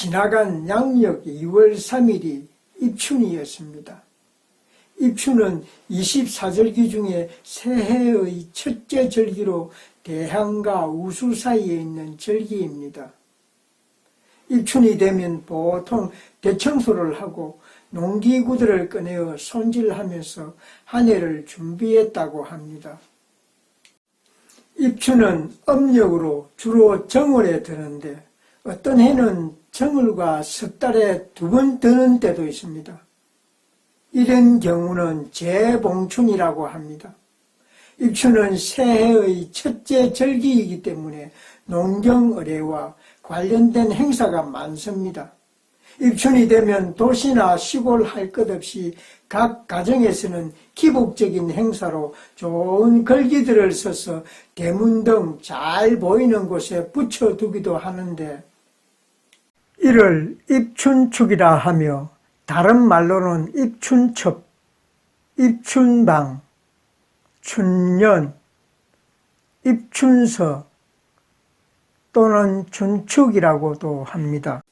지나간 양력 2월 3일이 입춘이었습니다. 입춘은 24절기 중에 새해의 첫째 절기로 대한과 우수 사이에 있는 절기입니다. 입춘이 되면 보통 대청소를 하고 농기구들을 꺼내어 손질하면서 한 해를 준비했다고 합니다. 입춘은 âm력으로 주로 정월에 드는데 어떤 해는 정월과 석 달에 두 번 드는 때도 있습니다. 이런 경우는 재봉춘이라고 합니다. 입춘은 새해의 첫째 절기이기 때문에 농경의례와 관련된 행사가 많습니다. 입춘이 되면 도시나 시골 할 것 없이 각 가정에서는 기복적인 행사로 좋은 걸기들을 써서 대문 등 잘 보이는 곳에 붙여두기도 하는데 이를 입춘축이라 하며 다른 말로는 입춘첩, 입춘방, 춘년, 입춘서 또는 춘축이라고도 합니다.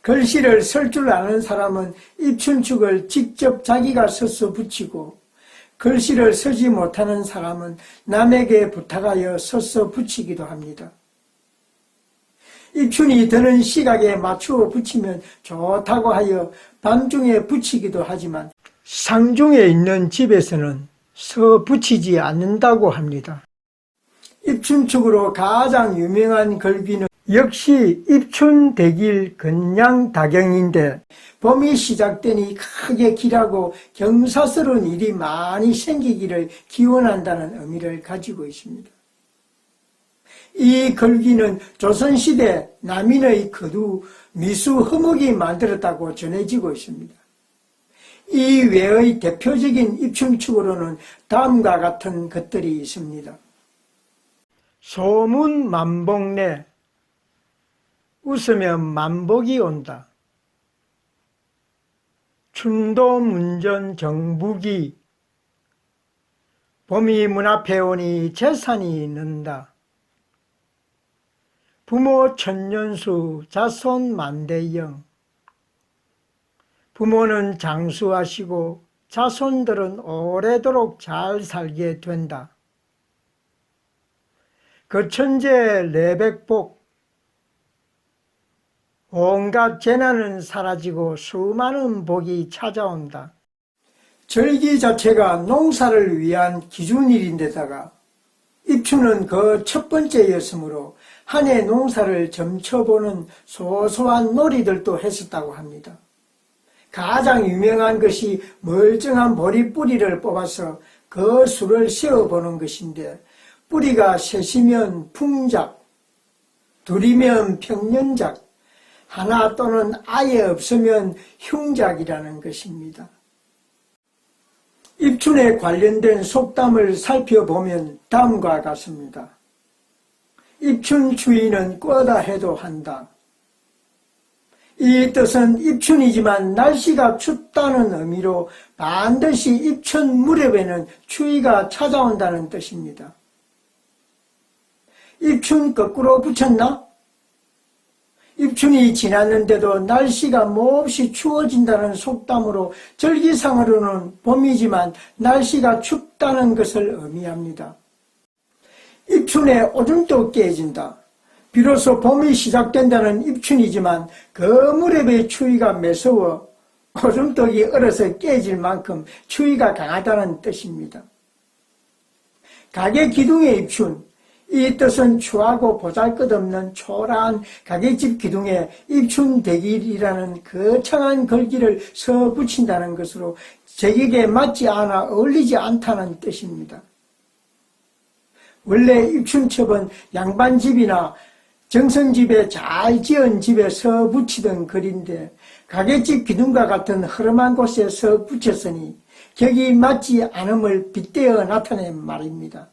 글씨를 쓸 줄 아는 사람은 입춘축을 직접 자기가 써서 붙이고 글씨를 쓰지 못하는 사람은 남에게 부탁하여 써서 붙이기도 합니다. 입춘이 드는 시각에 맞추어 붙이면 좋다고 하여 밤중에 붙이기도 하지만 상중에 있는 집에서는 서 붙이지 않는다고 합니다. 입춘축으로 가장 유명한 걸비는 역시 입춘대길 건양다경인데 봄이 시작되니 크게 길하고 경사스러운 일이 많이 생기기를 기원한다는 의미를 가지고 있습니다. 이 걸기는 조선시대 남인의 거두 미수 허목이 만들었다고 전해지고 있습니다. 이 외의 대표적인 입춘축으로는 다음과 같은 것들이 있습니다. 소문 만복내 웃으면 만복이 온다. 춘도 문전 정북이 봄이 문 앞에 오니 재산이 는다. 부모 천년수 자손 만대영 부모는 장수하시고 자손들은 오래도록 잘 살게 된다. 그 천재 레백복 온갖 재난은 사라지고 수많은 복이 찾아온다. 절기 자체가 농사를 위한 기준일인데다가 입추는 그 첫 번째였으므로 한 해 농사를 점쳐보는 소소한 놀이들도 했었다고 합니다. 가장 유명한 것이 멀쩡한 보리 뿌리를 뽑아서 그 수를 세어보는 것인데 뿌리가 셋이면 풍작, 둘이면 평년작, 하나 또는 아예 없으면 흉작이라는 것입니다. 입춘에 관련된 속담을 살펴보면 다음과 같습니다. 입춘 추위는 꿔다 해도 한다. 이 뜻은 입춘이지만 날씨가 춥다는 의미로 반드시 입춘 무렵에는 추위가 찾아온다는 뜻입니다. 입춘 거꾸로 붙였나? 입춘이 지났는데도 날씨가 몹시 추워진다는 속담으로 절기상으로는 봄이지만 날씨가 춥다는 것을 의미합니다. 입춘에 오줌도 깨진다. 비로소 봄이 시작된다는 입춘이지만 그 무렵의 추위가 매서워 오줌독이 얼어서 깨질 만큼 추위가 강하다는 뜻입니다. 가게 기둥의 입춘, 이 뜻은 추하고 보잘것없는 초라한 가게집 기둥에 입춘대길이라는 거창한 글귀를 서 붙인다는 것으로 제격에 맞지 않아 어울리지 않다는 뜻입니다. 원래 입춘첩은 양반집이나 정성집에 잘 지은 집에 서 붙이던 글인데 가게집 기둥과 같은 흐름한 곳에 서 붙였으니 격이 맞지 않음을 빗대어 나타낸 말입니다.